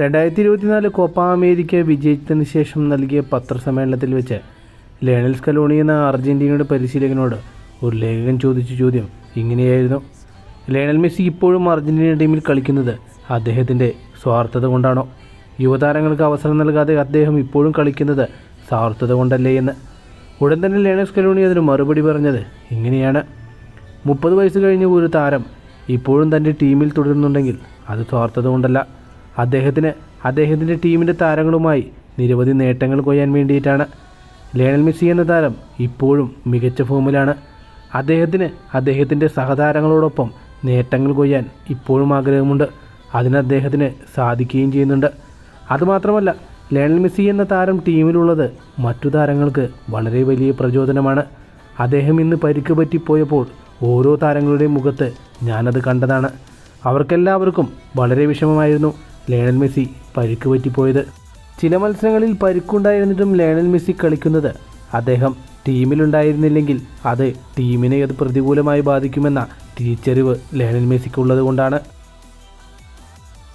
രണ്ടായിരത്തി ഇരുപത്തിനാല് Copa America വിജയിച്ചതിന് ശേഷം നൽകിയ പത്രസമ്മേളനത്തിൽ വെച്ച് ലേണൽ സ്കലോണി എന്ന അർജന്റീനയുടെ പരിശീലകനോട് ഒരു ലേഖകൻ ചോദിച്ച ചോദ്യം ഇങ്ങനെയായിരുന്നു. ലേണൽ മെസ്സി ഇപ്പോഴും അർജന്റീന ടീമിൽ കളിക്കുന്നത് അദ്ദേഹത്തിന്റെ സ്വാർത്ഥത കൊണ്ടാണോ? യുവതാരങ്ങൾക്ക് അവസരം നൽകാതെ അദ്ദേഹം ഇപ്പോഴും കളിക്കുന്നത് സ്വാർത്ഥത കൊണ്ടല്ലേ എന്ന്. ഉടൻ തന്നെ ലേണൽ സ്കലോണി അതിന് മറുപടി പറഞ്ഞത് ഇങ്ങനെയാണ്. മുപ്പത് വയസ്സ് കഴിഞ്ഞ ഒരു താരം ഇപ്പോഴും തന്റെ ടീമിൽ തുടരുന്നുണ്ടെങ്കിൽ അത് സ്വാർത്ഥത കൊണ്ടല്ല. അദ്ദേഹത്തിന് അദ്ദേഹത്തിന്റെ ടീമിന്റെ താരങ്ങളുമായി നിരവധി നേട്ടങ്ങൾ കൊയ്യാൻ വേണ്ടിയിട്ടാണ്. ലയണൽ മെസ്സി എന്ന താരം ഇപ്പോഴും മികച്ച ഫോമിലാണ്. അദ്ദേഹത്തിന് അദ്ദേഹത്തിന്റെ സഹതാരങ്ങളോടൊപ്പം നേട്ടങ്ങൾ കൊയ്യാൻ ഇപ്പോഴും ആഗ്രഹമുണ്ട്. അതിന് അദ്ദേഹത്തിന് സാധിക്കുകയും ചെയ്യുന്നുണ്ട്. അതുമാത്രമല്ല ലയണൽ മെസ്സി എന്ന താരം ടീമിലുള്ളത് മറ്റു താരങ്ങൾക്ക് വളരെ വലിയ പ്രചോദനമാണ്. അദ്ദേഹം ഇന്ന് പരിക്ക് പറ്റിപ്പോയപ്പോൾ ഓരോ താരങ്ങളുടെയും മുഖത്ത് ഞാനത് കണ്ടതാണ്. അവർക്കെല്ലാവർക്കും വളരെ വിഷമമായിരുന്നു. ലയണൽ മെസ്സി പരുക്ക് പറ്റിപ്പോയത്. ചില മത്സരങ്ങളിൽ പരുക്കുണ്ടായിരുന്നിട്ടും ലയണൽ മെസ്സി കളിക്കുന്നത് അദ്ദേഹം ടീമിലുണ്ടായിരുന്നില്ലെങ്കിൽ അത് ടീമിനെ അത് പ്രതികൂലമായി ബാധിക്കുമെന്ന തിരിച്ചറിവ് ലയണൽ മെസ്സിക്കുള്ളത് കൊണ്ടാണ്.